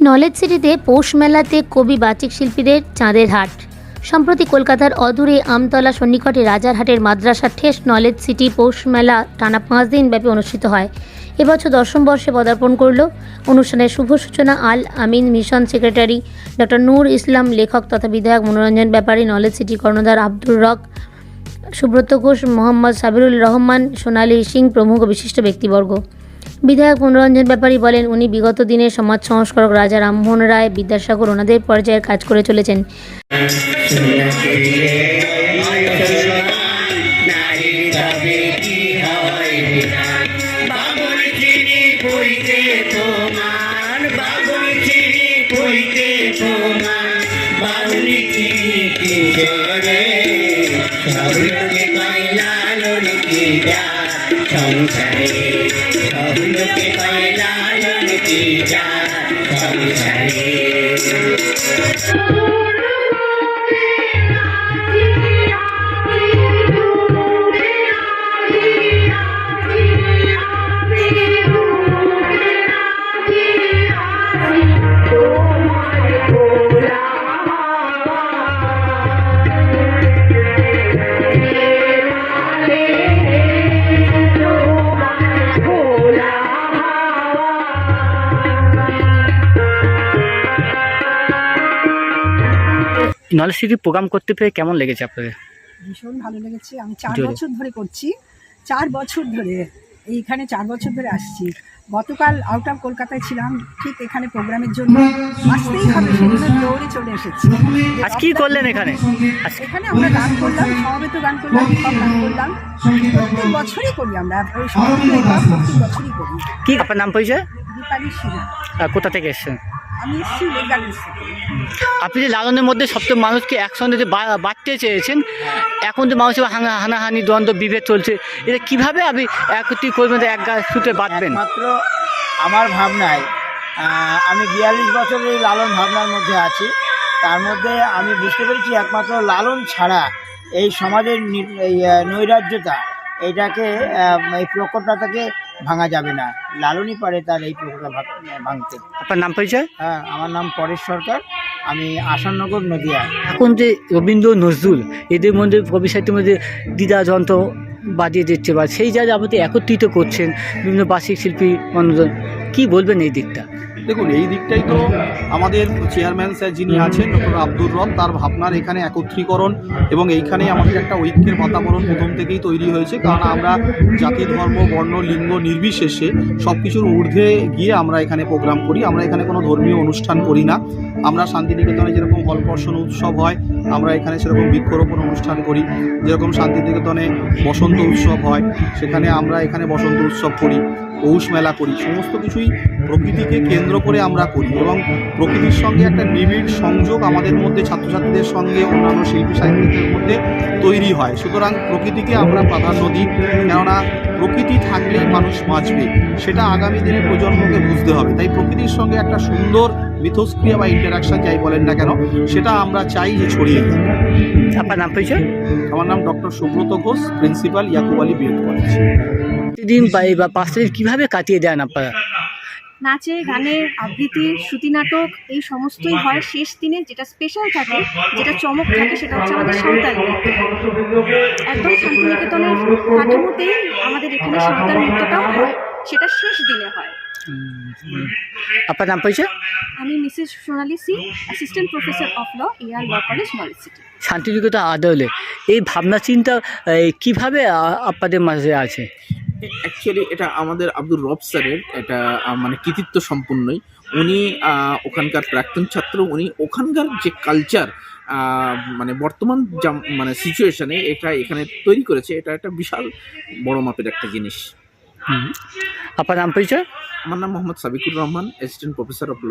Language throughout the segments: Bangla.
নলেজ সিটিতে পৌষ মেলাতে কবি বাচিক শিল্পীদের চাঁদের হাট। সম্প্রতি কলকাতার অদূরে আমতলা সন্নিকটে রাজারহাটের মাদ্রাসা ঠেস নলেজ সিটি পৌষ মেলা টানা পাঁচ দিন ব্যাপী অনুষ্ঠিত হয়। এবছর দশম বর্ষে পদার্পণ করল। অনুষ্ঠানের শুভ সূচনা Al Ameen, mission secretary doctor Noor Islam, লেখক তথা বিধায়ক মনোরঞ্জন ব্যাপারী, নলেজ সিটি কর্ণধার আব্দুর রক, সুব্রত ঘোষ, মোহাম্মদ সাবিরুল রহমান, সোনালী সিং প্রমুখ বিশিষ্ট ব্যক্তিবর্গ। বিধায়ক মনোরঞ্জন ব্যাপারী বলেন, উনি বিগত দিনে সমাজ সংস্কারক রাজা রামমোহন রায়, বিদ্যাসাগর, ওনাদের পর্যায়ের কাজ করে চলেছেন। কিশোরে সব লোকে কইলালোর কি যা সংসারে সব লোকে কইলালোর কি যা সংসারে। নলেজ সিটি প্রোগ্রাম করতে পেরে কেমন লেগেছে আপনাদের? ভীষণ ভালো লেগেছে। আমি চার বছর ধরে করছি। চার বছর ধরে এইখানে চার বছর ধরে আসছি। গতকাল আউট অফ কলকাতায় ছিলাম ঠিক এখানে প্রোগ্রামের জন্য। আসতেই হবে সেজন্য দৌড়ে চলে এসেছি। আজ কি করলেন এখানে? এখানে আমরা গান করলাম সমবেত গান করলাম গান করলাম। প্রত্যেক বছরই করি আমরা। ওই সমবেত প্রত্যেক বছরই করি। কি আপনার নাম পরিচয়? দীপালি সিনহা কোথা থেকে এসেছেন? আমি এসেছি লেক আপনি যে লালনের মধ্যে সবচেয়ে মানুষকে একসঙ্গে যে বা- বাঁধতে চেয়েছেন এখন যে মানুষের হানা হানাহানি দ্বন্দ্ব বিভেদ চলছে এটা কীভাবে আপনি একত্রিত করবেন এক গা সুতে বাঁধবেন? মাত্র আমার ভাবনায় আমি বিয়াল্লিশ বছরের এই লালন ভাবনার মধ্যে আছি। তার মধ্যে আমি বুঝতে পেরেছি একমাত্র লালন ছাড়া এই সমাজের নৈরাজ্যতা এইটাকে আহ, এই প্রকটতাকে ভাঙা যাবে না। লালনই পারে তার এই ভাগ- ভাঙতে। আপনার নাম পরিচয়? হ্যাঁ আমার নাম পরেশ সরকার। আমি আসাননগর নদিয়া। এখন যে রবীন্দ্র নজরুল এদের মধ্যে কবি সাহিত্যের মধ্যে দ্বিধা যন্ত্র বাজিয়ে দিচ্ছে বা সেই জায়গায় আপনি একত্রিত করছেন বিভিন্ন বার্ষিক শিল্পী মনোরঞ্জন কি বলবেন এই দিকটা? দেখুন, এই দিকটাই তো আমাদের চেয়ারম্যান স্যার যিনি আছেন ডক্টর আব্দুর রব, তার ভাবনার এখানে একত্রীকরণ এবং এইখানে আমাদের একটা ঐক্যের বাতাবরণ প্রথম থেকেই তৈরি হয়েছে। কারণ আমরা জাতি, ধর্ম, বর্ণ, লিঙ্গ নির্বিশেষে সব কিছুর ঊর্ধ্বে গিয়ে আমরা এখানে প্রোগ্রাম করি। আমরা এখানে কোনো ধর্মীয় অনুষ্ঠান করি না। আমরা শান্তিনিকেতনে যেরকম হলকর্ষণ উৎসব হয়, আমরা এখানে সেরকম বৃক্ষরোপণ অনুষ্ঠান করি। যেরকম শান্তিনিকেতনে বসন্ত উৎসব হয়, সেখানে আমরা এখানে বসন্ত উৎসব করি। পৌষ মেলা করি। সমস্ত কিছুই প্রকৃতিকে কেন্দ্র করে আমরা করি এবং প্রকৃতির সঙ্গে একটা নিবিড় সংযোগ আমাদের মধ্যে ছাত্রছাত্রীদের সঙ্গে অন্যান্য শিল্পী সাহিত্যিকদের মধ্যে তৈরি হয়। সুতরাং প্রকৃতিকে আমরা প্রাধান্য দিই কেননা প্রকৃতি থাকলেই মানুষ বাঁচবে। সেটা আগামী দিনের প্রজন্মকে বুঝতে হবে। তাই প্রকৃতির সঙ্গে একটা সুন্দর মিথস্ক্রিয়া বা ইন্টারাকশন যাই বলেন না কেন সেটা আমরা চাই যে ছড়িয়ে দিই আপনার নাম পরিচয়? আমার নাম doctor Subrata Ghosh principal Yakub Ali BEd college. দিন বা এই বা পাঁচটা দিন কীভাবে কাটিয়ে দেন আপনারা? নাচে, গানে, আবৃত্তি, শ্রুতি নাটক, এই সমস্তই হয় শেষ দিনে, যেটা স্পেশাল থাকে, যেটা চমক থাকে, সেটা হচ্ছে আমাদের সাঁওতাল একদম শান্তিনিকেতনের কাঠামোতেই আমাদের এখানে সাঁওতাল নৃত্যটাও হয়, সেটা শেষ দিনে হয়। আপনার নাম পরিচয়? আমি Mrs Sonali C assistant professor of law AR law college knowledge city Shantiniketan আদলে এই ভাবনা চিন্তা এই, কীভাবে আপনাদের মাঝে আছে? অ্যাকচুয়ালি এটা আমাদের আব্দুর রব স্যারের এটা মানে কৃতিত্ব সম্পূর্ণই উনি ওখানকার প্রাক্তন ছাত্র উনি ওখানকার যে কালচার মানে বর্তমান মানে সিচুয়েশনে এটা এখানে তৈরি করেছে এটা একটা বিশাল বড় মাপের একটা জিনিস। আপনার নাম পরিচয়? আমার নাম Mohammad Sabikur Rahman assistant professor of law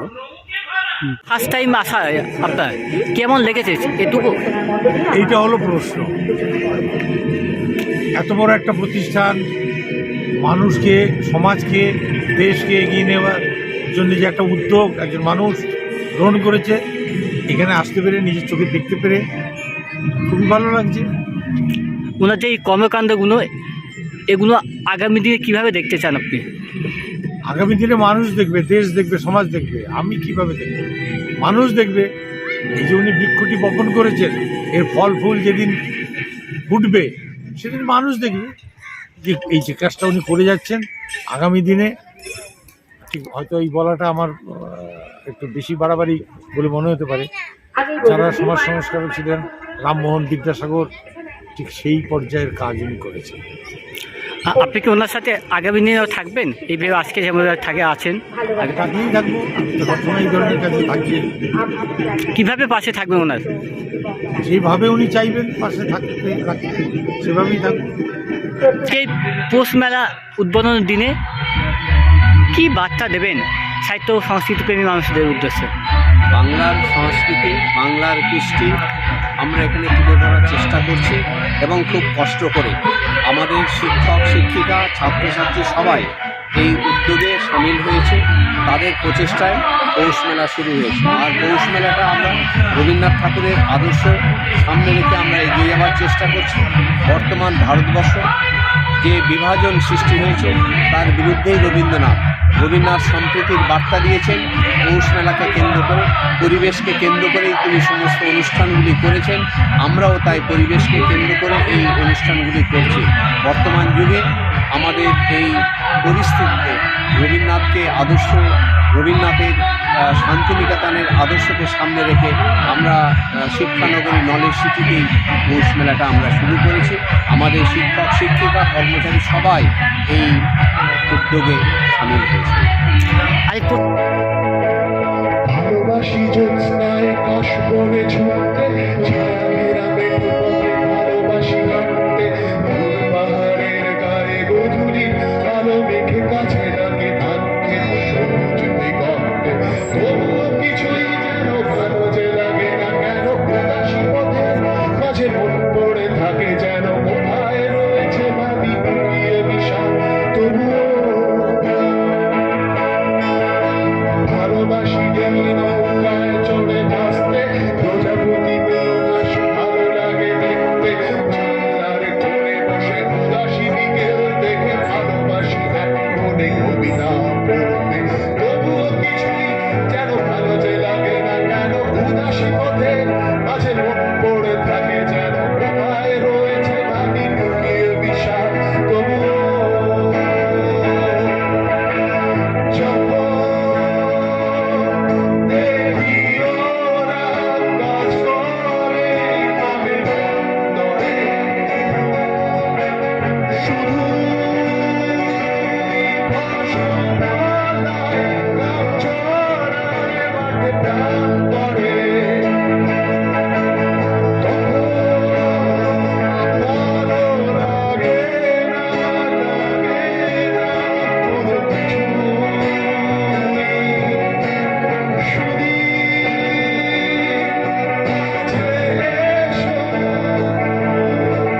first time আসা আপনার। কেমন লেগেছে এটুকু? এইটা হলো প্রশ্ন। এত বড় একটা প্রতিষ্ঠান মানুষকে সমাজকে দেশকে এগিয়ে নেওয়ার জন্য যে একটা উদ্যোগ একজন মানুষ গ্রহণ করেছে এখানে আসতে পেরে নিজের চোখে দেখতে পেরে খুবই ভালো লাগছে। ওনার যে এই কর্মকাণ্ডগুলো এগুলো আগামী দিনে কীভাবে দেখতে চান আপনি? আগামী দিনে মানুষ দেখবে, দেশ দেখবে, সমাজ দেখবে। আমি কীভাবে দেখব? মানুষ দেখবে এই যে উনি বৃক্ষটি বপন করেছেন, এর ফল ফুল যেদিন ফুটবে, সেদিন মানুষ দেখবে যে এই যে কাজটা উনি করে যাচ্ছেন। আগামী দিনে ঠিক হয়তো এই বলাটা আমার একটু বেশি বাড়াবাড়ি বলে মনে হতে পারে। যারা সমাজ সংস্কারক ছিলেন, রামমোহন বিদ্যাসাগর, ঠিক সেই পর্যায়ের কাজ উনি করেছেন। আপনি কি ওনার সাথে আগামী দিনেও থাকবেন? এইভাবে আজকে যেমন থাকে আছেন। কীভাবে পাশে থাকবেন ওনার? যেভাবে উনি চাইবেন পাশে থাকতে সেভাবেই থাকবেন এই পোষ মেলা উদ্বোধনের দিনে কি বার্তা দেবেন? সাহিত্য ও সংস্কৃতিপ্রেমী মানুষদের উদ্দেশ্যে। বাংলার সংস্কৃতি, বাংলার কৃষ্টি, আমরা এখানে তুলে ধরার চেষ্টা করছি এবং খুব কষ্ট করে। আমাদের শিক্ষক, শিক্ষিকা, ছাত্রছাত্রী সবাই এই উদ্যোগে সামিল হয়েছে। তাদের প্রচেষ্টায় পৌষ মেলা শুরু হয়েছে। আর পৌষ মেলাটা আমরা রবীন্দ্রনাথ ঠাকুরের আদর্শ সামনে রেখে আমরা এগিয়ে যাওয়ার চেষ্টা করছি। বর্তমান ভারতবর্ষ যে বিভাজন সৃষ্টি হয়েছে, তার বিরুদ্ধেই রবীন্দ্রনাথ রবীন্দ্রনাথ সম্প্রীতির বার্তা দিয়েছেন। পৌষ মেলাকে কেন্দ্র করে, পরিবেশকে কেন্দ্র করেই তিনি সমস্ত অনুষ্ঠানগুলি করেছেন। আমরাও তাই পরিবেশকে কেন্দ্র করে এই অনুষ্ঠানগুলি করছি। বর্তমান যুগে আমাদের এই পরিস্থিতিতে রবীন্দ্রনাথকে আদর্শ রবীন্দ্রনাথের শান্তিনিকেতনের আদর্শকে সামনে রেখে আমরা শিক্ষানগরী নলেজ সিটিতেই পৌষ মেলাটা আমরা শুরু করেছি। আমাদের শিক্ষক শিক্ষিকা কর্মচারী সবাই এই উদ্যোগে সামিল হয়েছে। ভালোবাসি জ্যোৎস্নায় কাশ বনে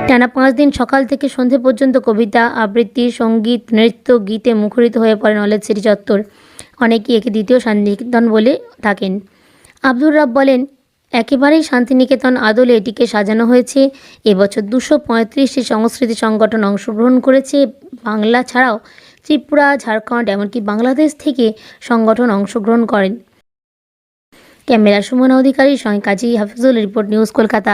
টানা পাঁচ দিন সকাল থেকে সন্ধে পর্যন্ত কবিতা, আবৃত্তি, সংগীত, নৃত্য, গীতে মুখরিত হয়ে পড়ে নলেজ সিটি চত্বর। অনেকেই একে দ্বিতীয় শান্তিনিকেতন বলে থাকেন। আব্দুর রাব বলেন, একেবারেই শান্তিনিকেতন আদলে এটিকে সাজানো হয়েছে। এবছর দুশো পঁয়ত্রিশটি সংস্কৃতি সংগঠন অংশগ্রহণ করেছে। বাংলা ছাড়াও ত্রিপুরা, ঝাড়খণ্ড, এমনকি বাংলাদেশ থেকে সংগঠন অংশগ্রহণ করেন। ক্যামেরা সুমনা অধিকারী সঙ্গে কাজী হাফিজুল রিপোর্ট নিউজ কলকাতা।